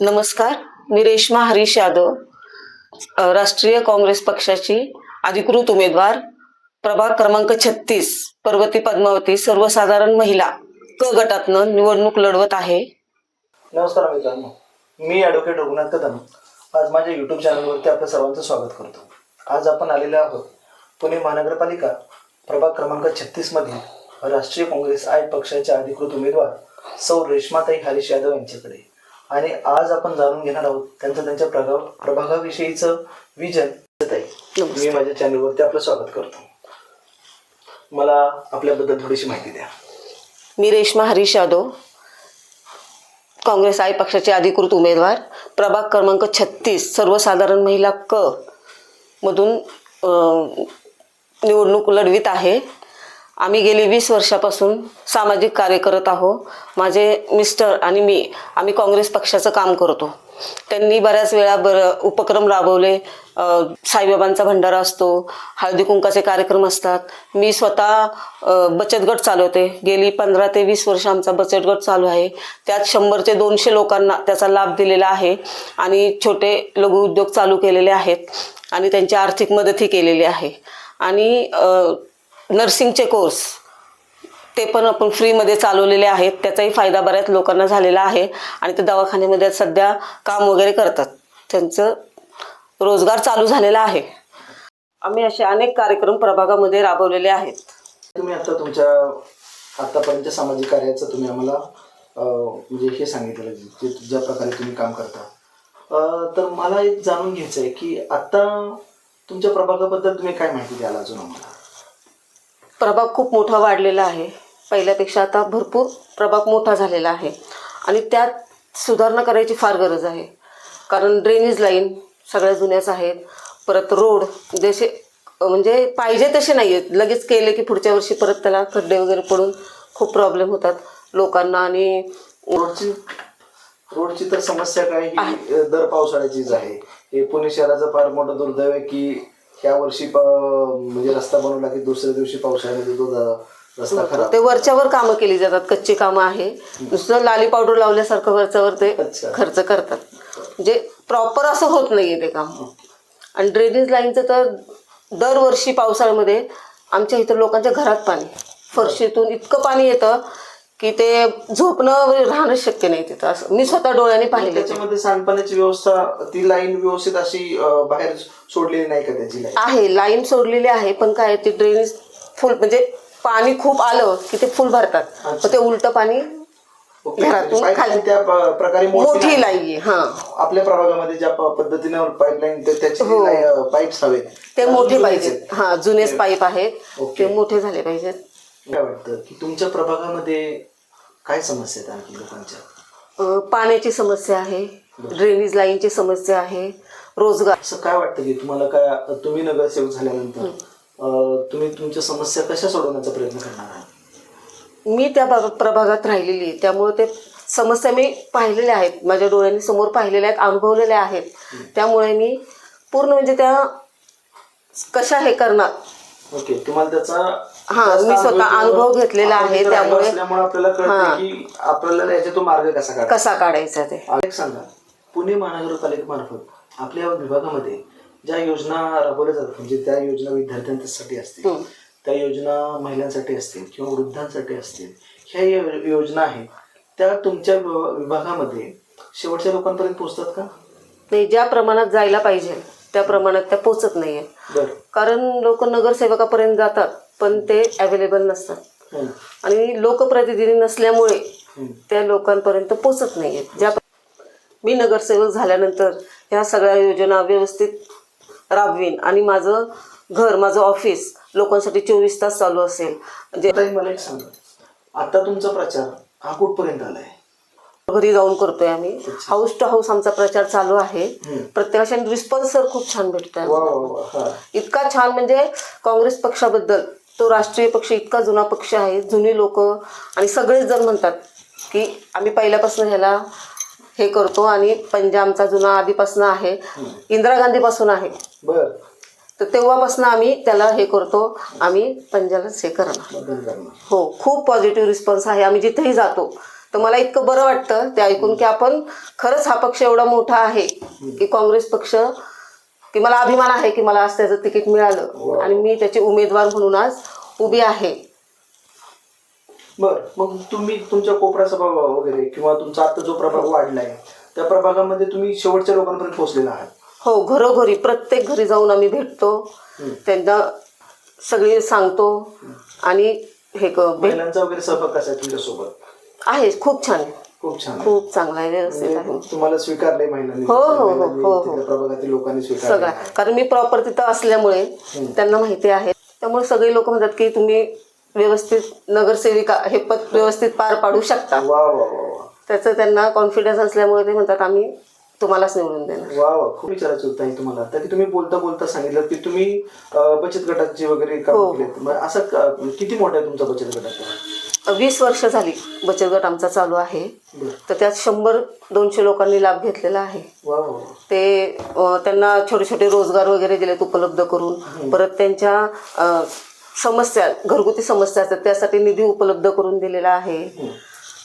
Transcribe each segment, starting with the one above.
नमस्कार मी रेश्मा हरीश यादव राष्ट्रीय काँग्रेस पक्षाची अधिकृत उमेदवार प्रभाग क्रमांक छत्तीस पर्वती पद्मावती सर्वसाधारण महिला क गटातनं निवडणूक लढवत आहे. नमस्कार मित्रांनो मी ॲडव्होकेट रघुनाथ कदम आज माझ्या यूट्यूब चॅनलवरती आपलं सर्वांचं स्वागत करतो. आज आपण आलेलो आहोत पुणे महानगरपालिका प्रभाग क्रमांक छत्तीसमधील राष्ट्रीय काँग्रेस आय पक्षाच्या अधिकृत उमेदवार सौ रेश्माताई हरीश यादव यांच्याकडे. आणि आज आपण जाणून घेणार आहोत त्यांचं त्यांच्या प्रभाग प्रभागाविषयीचं विजन. मी माझ्या चॅनलवरती आपलं स्वागत करतो. मला आपल्याबद्दल थोडीशी माहिती द्या. मी रेश्मा हरीश यादव काँग्रेस आय पक्षाचे अधिकृत उमेदवार प्रभाग क्रमांक छत्तीस सर्वसाधारण महिला क मधून निवडणूक लढवित आहे. आम्ही गेली वीस वर्षापासून सामाजिक कार्य करत आहो. माझे मिस्टर आणि मी आम्ही काँग्रेस पक्षाचं काम करतो. त्यांनी बऱ्याच वेळा बर उपक्रम राबवले. साईबाबांचा भंडारा असतो हळदी कुंकाचे कार्यक्रम असतात. मी स्वतः बचत गट चालवते. गेली पंधरा ते वीस वर्ष आमचा बचत गट चालू आहे. त्यात शंभर ते दोनशे लोकांना त्याचा लाभ दिलेला आहे आणि छोटे लघु उद्योग चालू केलेले आहेत आणि त्यांची आर्थिक मदतही केलेली आहे. आणि नर्सिंगचे कोर्स. ते पण आपण फ्रीमध्ये चालवलेले आहेत. त्याचाही फायदा बऱ्याच लोकांना झालेला आहे. आणि ते दवाखान्यामध्ये सध्या काम वगैरे करतात. त्यांचं रोजगार चालू झालेला आहे. आम्ही असे अनेक कार्यक्रम प्रभागामध्ये राबवलेले आहेत. तुम्ही आता तुमच्या आतापर्यंतच्या सामाजिक कार्याचं तुम्ही आम्हाला म्हणजे हे सांगितलं जे ज्या प्रकारे तुम्ही काम करता. तर मला एक जाणून घ्यायचं आहे की आता तुमच्या प्रभागाबद्दल तुम्ही काय माहिती द्याल अजून आम्हाला? प्रभाग खूप मोठा वाढलेला आहे. पहिल्यापेक्षा आता भरपूर प्रभाग मोठा झालेला आहे. आणि त्यात सुधारणा करायची फार गरज आहे. कारण ड्रेनेज लाईन सगळ्या जुन्याच आहेत. परत रोड जसे म्हणजे पाहिजे तसे नाही आहेत लगेच केले की पुढच्या वर्षी परत त्याला खड्डे वगैरे पडून खूप प्रॉब्लेम होतात लोकांना आणि रोडची रोडची तर समस्या काय? ही दर पावसाळ्याचीच आहे. हे पुणे शहराचं फार मोठं दुर्दैव आहे की ह्या वर्षी म्हणजे रस्ता बनवला की दुसऱ्या दिवशी पावसाळ्यामध्ये तो रस्ता खराब. ते वरच्यावर कामं केली जातात कच्ची कामं आहे. नुसतं लाली पावडर लावल्यासारखं वरच्यावर ते. खर्च करतात. म्हणजे प्रॉपर असं होत नाहीये ते काम. आणि ड्रेनेज लाईनचं तर दरवर्षी पावसाळ्यामध्ये आमच्या इथं लोकांच्या घरात पाणी फरशीतून इतकं पाणी येतं की ते झोपणं राहणं शक्य नाही तिथं असं मी स्वतः डोळ्याने पाहिलं. त्याच्यामध्ये सांडपाण्याची व्यवस्था ती लाईन व्यवस्थित अशी अं, बाहेर सोडलेली नाही का त्याची लाईन आहे लाईन सोडलेली आहे पण काय ते ड्रेनेज फुल म्हणजे पाणी खूप आलं की ते फुल भरतात. मग ते उलटं पाणी ओके. घरातून पाईपलाईन खाली. त्या प- प्रकारे मोठी मोठी नाही. लाई आहे हा आपल्या प्रभागामध्ये ज्या प- पद्धतीनं पाईपलाईन त्याचे हो. पाईप्स हवेत ते मोठे पाहिजेत. हा जुनेच पाईप आहेत ओके. ते मोठे झाले पाहिजेत काय वाटतं? की तुमच्या प्रभागामध्ये काय समस्या आहेत आणखी लोकांच्या? अं, पाण्याची समस्या आहे ड्रेनेज लाईनची समस्या आहे रोजगार. असं काय वाटतं की तुम्हाला काय तुम्ही नगरसेवक झाल्यानंतर अं, तुम्ही तुमच्या समस्या कशा सोडवण्याचा प्रयत्न करणार आहात? मी त्या भाग- प्रभागात राहिलेली आहे. त्यामुळे ते समस्या मी पाहिलेल्या आहेत. माझ्या डोळ्यांनी समोर पाहिलेल्या आहेत अनुभवलेल्या आहेत. त्यामुळे मी पूर्ण म्हणजे त्या कशा हे करणार? ओके. तुम्हाला त्याचा हा, जास्त मी स्वतः अनुभव- घेतलेला आपण आहे, राहिलो त्यामुळे- असल्यामुळे आपल्याला कळतं. की आपल्याला याच्यातून मार्ग कसा काढायचा? कसा काढायचा ते? एक सांगा पुणे महानगरपालिकेमार्फत आपल्या विभागामध्ये ज्या योजना राबवल्या जातात म्हणजे त्या योजना विद्यार्थ्यांसाठी असतील. त्या योजना महिलांसाठी असतील किंवा वृद्धांसाठी असतील ह्या यो- योजना आहेत त्या तुमच्या विभा- विभागामध्ये शेवटच्या लोकांपर्यंत पोहोचतात का? नाही ज्या प्रमाणात जायला पाहिजे त्या प्रमाणात त्या पोचत नाहीये बरं. कारण लोक नगरसेवकापर्यंत जातात. पण ते अवेलेबल नसतात. हम्म. आणि लोकप्रतिनिधी नसल्यामुळे हम्म. त्या लोकांपर्यंत पोचत नाही आहेत ज्या मी नगरसेवक झाल्यानंतर ह्या सगळ्या योजना व्यवस्थित राबवीन. आणि माझं घर माझं ऑफिस लोकांसाठी चोवीस तास चालू असेल. ताई, मला एक सांगा. आता तुमचा प्रचार हा कुठपर्यंत आलाय? घरी जाऊन करतोय आम्ही. हाऊस टू हाऊस आमचा प्रचार चालू आहे. हम्म. प्रत्येकाच्या रिस्पॉन्स सर खूप छान भेटतोय हा. इतका छान म्हणजे काँग्रेस पक्षाबद्दल तो राष्ट्रीय पक्ष इतका जुना पक्ष आहे जुनी लोक आणि सगळेच जण म्हणतात की आम्ही पहिल्यापासून ह्याला हे करतो आणि पंजा आमचा जुना आधीपासून आहे इंदिरा गांधीपासून आहे. बर. तर तेव्हापासून आम्ही त्याला हे करतो आम्ही पंजालाच हे करणार हो खूप पॉझिटिव्ह रिस्पॉन्स आहे. आम्ही जिथेही जातो तर मला इतकं बरं वाटतं ते ऐकून की आपण खरंच हा पक्ष एवढा मोठा आहे की काँग्रेस पक्ष की मला अभिमान आहे की मला आज त्याचं तिकीट मिळालं. आणि मी त्याचे उमेदवार म्हणून आज उभी आहे. बर. मग तुम्ही तुमच्या कोपरा सभा वगैरे किंवा तुमचा आता जो प्रभाग वाढलाय त्या प्रभागामध्ये तुम्ही शेवटच्या लोकांपर्यंत पोहोचलेला आहात. हो घरोघरी प्रत्येक घरी जाऊन आम्ही भेटतो. त्यांना सगळी सांगतो. आणि हे क- भेट महिलांचा वगैरे सहभाग कसा आहे तुमच्यासोबत? आहे खूप छान. आहे खूप छान. आहे. खूप चांगला आहे व्यवस्थित आहे. म्हणजे तुम्हाला स्वीकारलंय महिलांनी. हो, हो, हो, महिलांनी, हो, हो. तिथल्या प्रभागातील लोकांनी स्वीकारलं सगळा कारण मी प्रॉपर तिथं असल्यामुळे त्यांना माहिती आहे. त्यामुळे सगळे लोक म्हणतात की तुम्ही व्यवस्थित नगरसेविका हे पद व्यवस्थित पार पाडू शकता. वा वा वा वा. त्याचं त्यांना कॉन्फिडन्स असल्यामुळे ते म्हणतात आम्ही तुम्हालाच निवडून देणार. वा वा. खूप विचारायचं होतं ताई तुम्हाला. तर की तुम्ही बोलता बोलता सांगितलं की तुम्ही अं, बचत गटाची वगैरे काम हो. केलेत. मग असं क- किती मोठा आहे तुमचा बचत गटाचा? वीस वर्ष झाली बचत गट आमचा चालू आहे. तर त्यात शंभर दोनशे लोकांनी लाभ घेतलेला आहे. ते त्यांना छोटे छोटे रोजगार वगैरे दिलेत उपलब्ध करून. परत त्यांच्या समस्या घरगुती समस्या असतात त्यासाठी निधी उपलब्ध करून दिलेला आहे.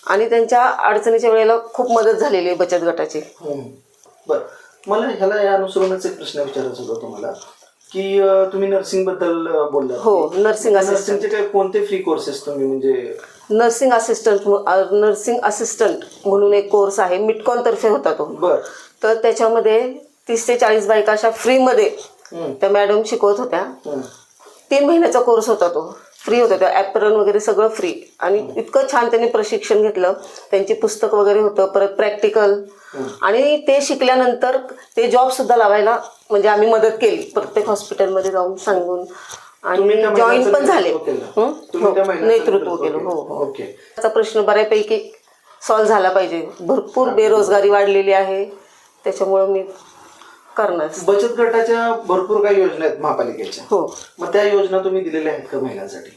आणि त्यांच्या अडचणीच्या वेळेला खूप मदत झालेली आहे बचत गटाची. बरं. मला ह्याला या अनुसरूनच एक प्रश्न विचारायचा होता तुम्हाला. की अं, तुम्ही नर्सिंगबद्दल अं, बोललात हो नर्सिंग असिस्टंट नर्सिंगचे काय कोणते फ्री कोर्सेस तुम्ही म्हणजे नर्सिंग असिस्टंट नर्सिंग असिस्टंट म्हणून एक कोर्स आहे मिटकॉनतर्फे होता तो. बर. तर त्याच्यामध्ये तीस ते चाळीस बायका अशा फ्रीमध्ये हम्म. त्या मॅडम शिकवत होत्या. हम्म. तीन महिन्याचा कोर्स होता तो. फ्री होता. तो ॲपरन वगैरे सगळं फ्री आणि इतकं छान त्यांनी प्रशिक्षण घेतलं. त्यांची पुस्तक वगैरे होतं. परत प्रॅक्टिकल आणि ते शिकल्यानंतर ते जॉबसुद्धा लावायला म्हणजे आम्ही मदत केली. प्रत्येक हॉस्पिटलमध्ये जाऊन सांगून. आणि त्या जॉईन पण झाले. नेतृत्व केलं. हं? हो, त्या हो ओके. त्याचा प्रश्न बऱ्यापैकी सॉल्व्ह झाला पाहिजे. भरपूर बेरोजगारी वाढलेली आहे. त्याच्यामुळं मी करणार. बचत गटाच्या भरपूर काही योजना आहेत महापालिकेच्या. हो. मग त्या योजना तुम्ही दिलेल्या आहेत का महिलांसाठी?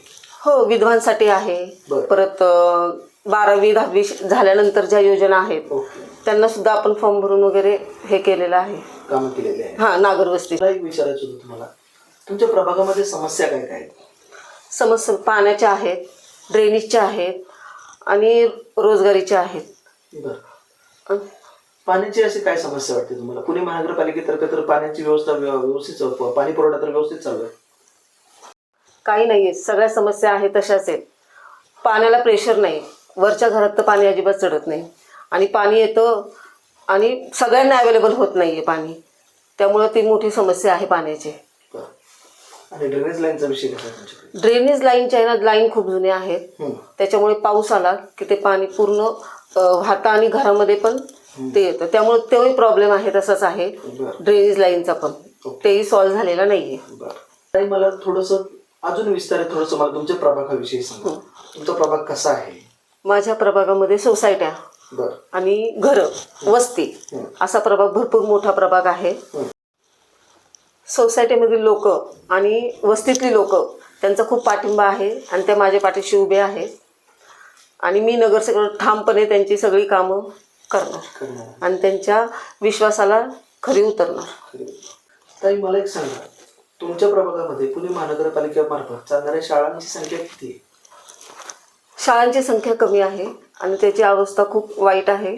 हो विधवांसाठी आहे. परत बारावी दहावी झाल्यानंतर ज्या योजना आहेत त्यांना सुद्धा आपण फॉर्म भरून वगैरे हे केलेलं आहे. कामं केलेले आहे हा नागरवस्ती एक विचारायचं होतं तुम्हाला. तुमच्या प्रभागामध्ये समस्या काय काय आहेत? समस्या पाण्याच्या आहेत ड्रेनेजच्या आहेत आणि रोजगारीच्या आहेत. बरं. पाण्याची अशी काय समस्या वाटते तुम्हाला? पुणे महानगरपालिकेतर्फे तर पाण्याची व्यवस्था व्यव- व्यवस्थित चालू- पाणी पुरवठा तर व्यवस्थित चालू आहे. काही नाही आहे सगळ्या समस्या आहेत तशाच आहेत. पाण्याला प्रेशर नाही. वरच्या घरात तर पाणी अजिबात चढत नाही. आणि पाणी येतं आणि सगळ्यांना अवेलेबल होत नाही आहे पाणी. त्यामुळं ती मोठी समस्या आहे पाण्याची. आणि ड्रेनेज लाईनचा विषय कसा आहे तुमच्याकडे? ड्रेनेज लाईनच्या आहे ना लाईन खूप जुन्या आहेत. हम्म. त्याच्यामुळे पाऊस आला की ते पाणी पूर्ण अ, वाहतं आणि घरामध्ये पण ते येतं. त्यामुळे तोही प्रॉब्लेम आहे तसाच आहे. बरं. ड्रेनेज लाईनचा पण. तेही सॉल्व्ह झालेला नाही आहे बरं. ताई मला थोडंसं अजून विस्तारित थोडंसं मला तुमच्या प्रभागाविषयी सांगा. तुमचा प्रभाग कसा आहे? माझ्या प्रभागामध्ये सोसायट्या बरं. आणि घरं वस्ती असा प्रभाग भरपूर मोठा प्रभाग आहे. सोसायटीमधील लोक आणि वस्तीतली लोक त्यांचा खूप पाठिंबा आहे आणि त्या माझ्या पाठीशी उभे आहेत. आणि मी नगरसेवक ठामपणे त्यांची सगळी कामं करणार. आणि त्यांच्या विश्वासाला खरी उतरणार. ताई मला एक सांगा. तुमच्या प्रभागामध्ये पुणे महानगरपालिकेमार्फत चालणाऱ्या शाळांची संख्या किती आहे? शाळांची संख्या कमी आहे आणि त्याची अवस्था खूप वाईट आहे.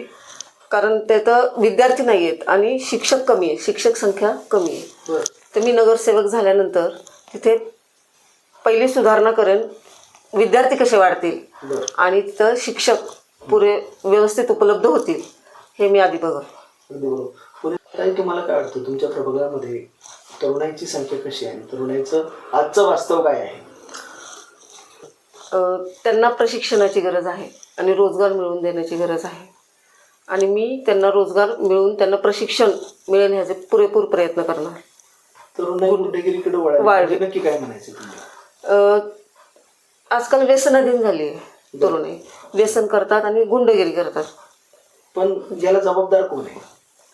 कारण तिथं विद्यार्थी नाही आहेत आणि शिक्षक कमी आहे. शिक्षक संख्या कमी आहे. तर मी नगरसेवक झाल्यानंतर तिथे पहिली सुधारणा करेन. विद्यार्थी कसे वाढतील? आणि तिथं शिक्षक पुरे व्यवस्थित उपलब्ध होतील. हे मी आधी बघत अगदी बरोबर. पुणे ताई तुम्हाला काय वाटतं? तुमच्या प्रभागामध्ये तरुणाईची संख्या कशी आहे? तरुणाईचं आजचं वास्तव काय आहे? त्यांना प्रशिक्षणाची गरज आहे आणि रोजगार मिळवून देण्याची गरज आहे. आणि मी त्यांना रोजगार मिळवून त्यांना प्रशिक्षण मिळेल ह्याचे पुरेपूर प्रयत्न करणार. तरुणाई गुंडेगिरीकडे वळाली. वाढली. म्हणजे नक्की काय म्हणायचं तुम्हाला? अं, आजकाल व्यसनाधीन झाली आहे तरुणी. व्यसन करतात आणि गुंडगिरी करतात. पण याला जबाबदार कोण आहे?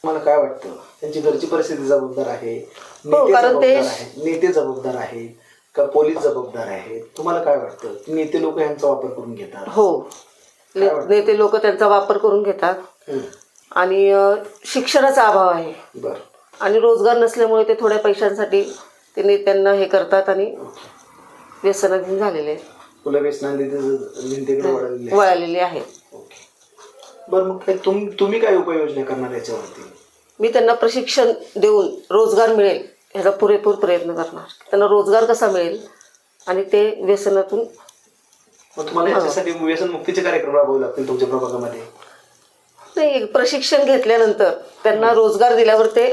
मला काय वाटतं? त्यांची घरची परिस्थिती जबाबदार आहे? नेते हो, कारण ते- जबाबदार आहे नेते जबाबदार आहे का पोलीस जबाबदार आहे तुम्हाला काय वाटतं? नेते लोक यांचा वापर करून घेतात. हो. नेते लोक त्यांचा वापर करून घेतात. आणि अं, शिक्षणाचा अभाव आहे. बरं. आणि रोजगार नसल्यामुळे ते थोड्या पैशांसाठी ते नेत्यांना हे करतात आणि व्यसनाधीन झालेले आहेत. फुलं व्यसनांनी भिंतीकडे वळालेले आहे. वळालेले ओके बरं मग काय तुम तुम्ही काय उपाययोजना करणार याच्यावरती? मी त्यांना प्रशिक्षण देऊन रोजगार मिळेल ह्याचा पुरेपूर प्रयत्न करणार. त्यांना रोजगार कसा मिळेल आणि ते व्यसनातून मग तुम्हाला याच्यासाठी व्यसन मुक्तीचे कार्यक्रम राबवावे लागतील तुमच्या प्रभागामध्ये? नाही प्रशिक्षण घेतल्यानंतर त्यांना रोजगार दिल्यावर ते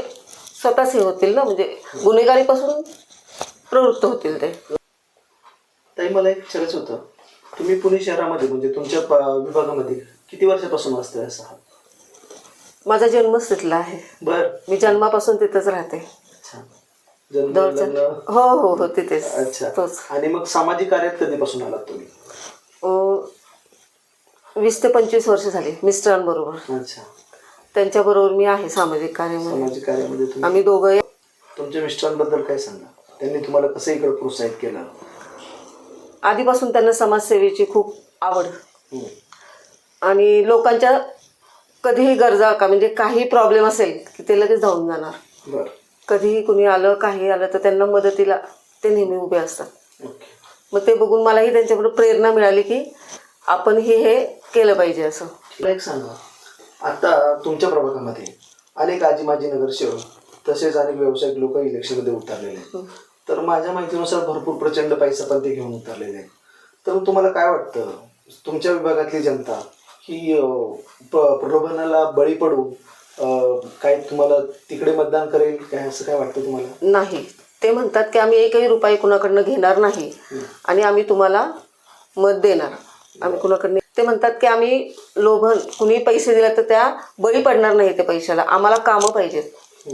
स्वतःच हे होतील ना? म्हणजे गुन्हेगारीपासून प्रवृत्त होतील ते. ताई मला एक विचारायचं होतं. तुम्ही पुणे शहरामध्ये म्हणजे तुमच्या प- विभागामध्ये किती वर्षापासून असते असं? आहात माझा जन्मच तिथला आहे. बर. मी जन्मापासून तिथंच राहते. अच्छा. जन्म हो हो हो तिथेच. अच्छा. तोच. आणि मग सामाजिक कार्यात कधीपासून आलात तुम्ही? अं, वीस ते पंचवीस वर्ष झाली मिस्टरांबरोबर. अच्छा. त्यांच्याबरोबर मी आहे सामाजिक कार्यामध्ये सामाजिक कार्यामध्ये तुम्ही आम्ही दोघं तुमच्या मिस्टरांबद्दल काय सांगा? त्यांनी तुम्हाला कसं इकडे प्रोत्साहित केलं? आधीपासून त्यांना समाजसेवेची खूप आवड. हम्म. आणि लोकांच्या कधीही गरजा का म्हणजे काही प्रॉब्लेम असेल की ते लगेच धावून जाणार. कधीही कुणी आलं काही आलं तर त्यांना मदतीला ते नेहमी उभे असतात. मग ते बघून मलाही त्यांच्याकडून प्रेरणा मिळाली की आपण हे हे केलं पाहिजे असं. एक सांगा. आता तुमच्या प्रभागामध्ये अनेक आजी माजी नगरसेवक तसेच अनेक व्यावसायिक लोक इलेक्शनमध्ये उतरलेले आहेत. तर माझ्या माहितीनुसार भरपूर प्रचंड पैसा पण ते घेऊन उतरलेले आहेत तर तुम्हाला काय वाटतं? तुमच्या विभागातली जनता ही प्रलोभनाला बळी पडून अं, काय तुम्हाला तिकडे मतदान करेल? काय असं काय वाटतं तुम्हाला? नाही. ते म्हणतात की आम्ही एकही रुपये कुणाकडनं घेणार नाही. आणि आम्ही तुम्हाला मत देणार. आम्ही कुणाकडनं ते म्हणतात की आम्ही लोभन कुणी पैसे दिले तर त्या बळी पडणार नाही ते पैशाला. आम्हाला कामं पाहिजेत.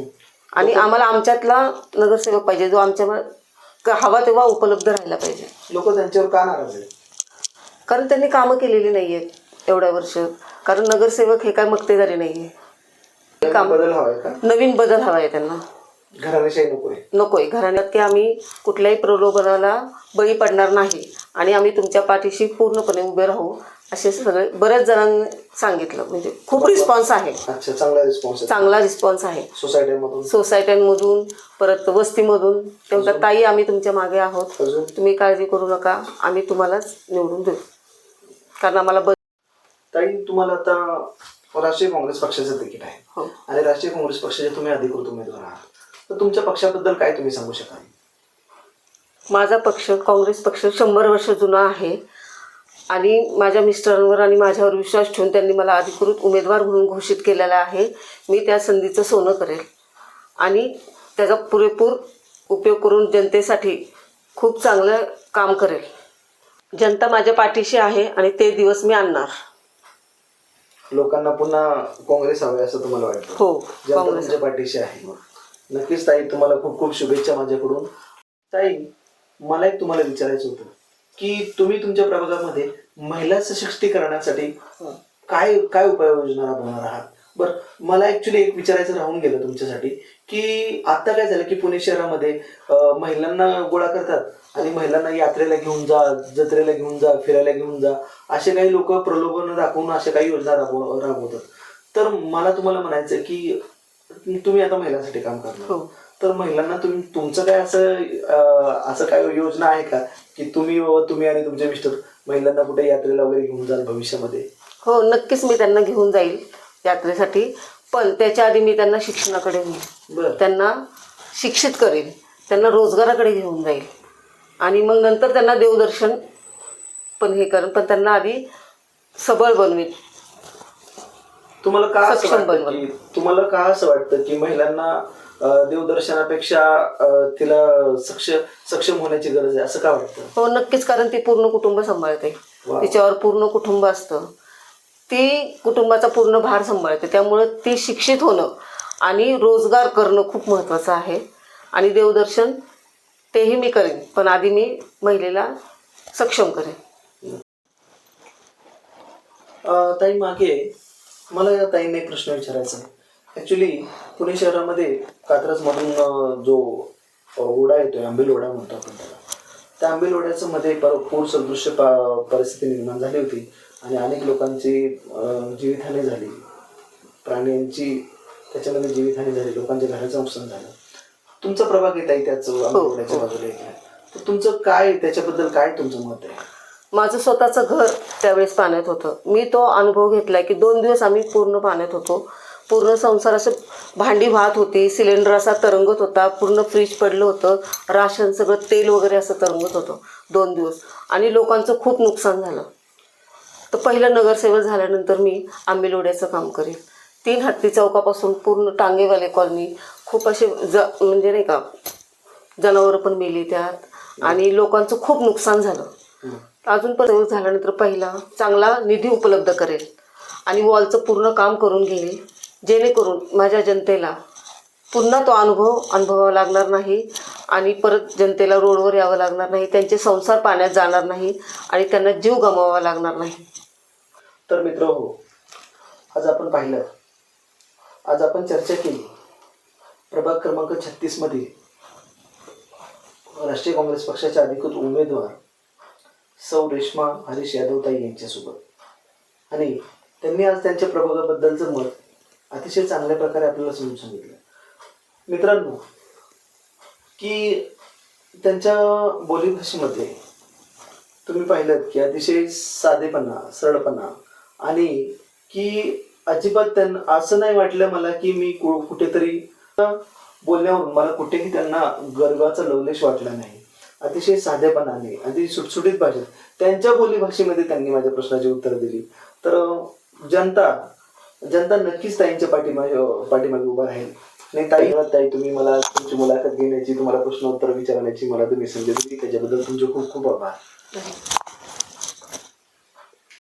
आणि आम्हाला आमच्यातला नगरसेवक पाहिजे जो आमच्या हवा तेव्हा उपलब्ध राहायला पाहिजे. लोक त्यांच्यावर का नाराज कारण त्यांनी कामं केलेली नाही आहेत एवढ्या वर्ष. कारण नगरसेवक हे काय मक्तेदारी नाही आहे त्यांना बदल हवाय का? नवीन बदल हवा आहे त्यांना. घराण्याशाही नको आहे नकोय. घराण्यात की आम्ही कुठल्याही प्रलोभनाला बळी पडणार नाही. आणि आम्ही तुमच्या पाठीशी पूर्णपणे उभे राहू. असे सगळे बऱ्याच जणांनी सांगितलं. म्हणजे खूप रिस्पॉन्स आहे. अच्छा चांगला रिस्पॉन्स आहे. चांगला रिस्पॉन्स आहे. सोसायटीमधून सोसायट्यांमधून परत वस्तीमधून. ते म्हणतात ताई आम्ही तुमच्या मागे आहोत. अजून? तुम्ही काळजी करू नका. आम्ही तुम्हालाच निवडून देऊ. कारण आम्हाला ब ताई तुम्हाला आता राष्ट्रीय काँग्रेस पक्षाचं तिकीट आहे. हो. आणि राष्ट्रीय काँग्रेस पक्षाचे तुम्ही अधिकृत उमेदवार आहात. तर तुमच्या पक्षाबद्दल काय तुम्ही सांगू शकाल? माझा पक्ष काँग्रेस पक्ष शंभर वर्ष जुना आहे. आणि माझ्या मिस्टरांवर आणि माझ्यावर विश्वास ठेवून त्यांनी मला अधिकृत उमेदवार म्हणून घोषित केलेला आहे. मी त्या संधीचं सोनं करेल. आणि त्याचा पुरेपूर उपयोग करून जनतेसाठी खूप चांगलं काम करेल. जनता माझ्या पाठीशी आहे आणि ते दिवस मी आणणार. लोकांना पुन्हा काँग्रेस हवे असं तुम्हाला वाटतं? हो जनता तुमच्या पाठीशी आहे. नक्कीच ताई तुम्हाला खूप खूप शुभेच्छा माझ्याकडून. ताई मला एक तुम्हाला विचारायचं होतं. की तुम्ही तुमच्या प्रभागामध्ये महिला सशक्तीकरणासाठी काय काय उपाययोजना राबवणार आहात? बरं मला ऍक्च्युली एक विचारायचं राहून गेलं तुमच्यासाठी की आता काय झालं की पुणे शहरामध्ये महिलांना गोळा करतात आणि महिलांना यात्रेला घेऊन जा जत्रेला घेऊन जा फिरायला घेऊन जा असे काही लोक प्रलोभन दाखवून अशा काही योजना राबव राबवतात. तर मला तुम्हाला म्हणायचं की तुम्ही आता महिलांसाठी काम करणार. हो. तर महिलांना तुम्ही तुमचं काय असं असं काय योजना आहे का? की तुम्ही व तुम्ही आणि तुमचे मिस्टर महिलांना कुठे यात्रेला वगैरे घेऊन जाल भविष्यामध्ये? हो नक्कीच मी त्यांना घेऊन जाईल यात्रेसाठी. पण त्याच्या आधी मी त्यांना शिक्षणाकडे घेईन. त्यांना शिक्षित करेल त्यांना रोजगाराकडे घेऊन जाईल. आणि मग नंतर त्यांना देवदर्शन पण हे करेन. पण त्यांना आधी सबळ बनवीन. तुम्हाला का असं सक्षम वाटतं बनवा. की तुम्हाला का असं वाटतं की महिलांना देवदर्शनापेक्षा तिला सक्ष सक्षम होण्याची गरज आहे असं का वाटतं? हो नक्कीच कारण ती पूर्ण कुटुंब सांभाळते. तिच्यावर पूर्ण कुटुंब असतं. ती कुटुंबाचा पूर्ण भार सांभाळते. त्यामुळं ती शिक्षित होणं आणि रोजगार करणं खूप महत्त्वाचं आहे. आणि देवदर्शन तेही मी करेन पण आधी मी महिलेला सक्षम करेन. ताई मागे मला या ताईंना प्रश्न विचारायचा आहे. ॲक्च्युली पुणे शहरामध्ये कात्रजमधून जो ओढा येतोय आंबेल ओढा म्हणतो आपण त्याला त्या आंबेल ओढ्याचं मध्ये पर सदृश्य परिस्थिती निर्माण झाली होती आणि अनेक लोकांची जीवितहानी झाली. प्राण्यांची त्याच्यामध्ये जीवितहानी झाली लोकांच्या घराचं नुकसान झालं. तुमचा प्रभाग येत आहे त्याच हो, ओढ्याच्या हो. बाजूला येत तर तुमचं काय त्याच्याबद्दल काय तुमचं मत आहे? माझं स्वतःचं घर त्यावेळेस पाण्यात होतं. मी तो अनुभव घेतला की दोन दिवस आम्ही पूर्ण पाण्यात होतो. पूर्ण संसार असं भांडी वाहत होती सिलेंडर असा तरंगत होता पूर्ण फ्रीज पडलं होतं राशन सगळं तेल वगैरे असं तरंगत होतं दोन दिवस. आणि लोकांचं खूप नुकसान झालं. तर पहिलं नगरसेवक झाल्यानंतर मी आंबेलोड्याचं काम करेल तीन हत्ती चौकापासून पूर्ण टांगेवाले कॉलनी खूप असे ज म्हणजे नाही का जनावरं पण मेली त्यात. आणि लोकांचं खूप नुकसान झालं. अजून पण झाल्यानंतर पहिला चांगला निधी उपलब्ध करेल. आणि वॉलचं पूर्ण काम करून घेईल. जेणेकरून माझ्या जनतेला पुन्हा तो अनुभव अनुभवावा लागणार नाही आणि परत जनतेला रोडवर यावं लागणार नाही त्यांचे संसार पाण्यात जाणार नाही आणि त्यांना जीव गमवावा लागणार नाही. तर मित्र हो आज आपण पाहिलं. आज आपण चर्चा केली. प्रभाग क्रमांक छत्तीसमध्ये राष्ट्रीय काँग्रेस पक्षाच्या अधिकृत उमेदवार सौ रेश्मा हरीश यादवताई यांच्यासोबत. आणि त्यांनी आज त्यांच्या प्रभागाबद्दलचं मत अतिशय चांगल्या प्रकारे आपल्याला समजून सांगितलं. मित्रांनो की त्यांच्या बोलीभाषेमध्ये तुम्ही पाहिलं की अतिशय साधेपणा सरळपणा आणि की अजिबात त्यांना असं नाही वाटलं मला की मी कु- कुठेतरी बोलण्यावरून मला कुठेही त्यांना गर्वाचा लवलेश वाटला नाही. अतिशय साधेपणाने अतिशय सुटसुटीत भाषेत त्यांच्या बोलीभाषेमध्ये त्यांनी माझ्या प्रश्नाची उत्तरं दिली. तर जनता जनता नक्कीच ताईंच्या पाठीमागे पाठीमागे उभा राहील. नाही ताई ताई तुम्ही मला तुमची मुलाखत घेण्याची तुम्हाला प्रश्न उत्तर विचारण्याची मला तुम्ही संधी दिली. त्याच्याबद्दल तुमचे खूप खूप आभार.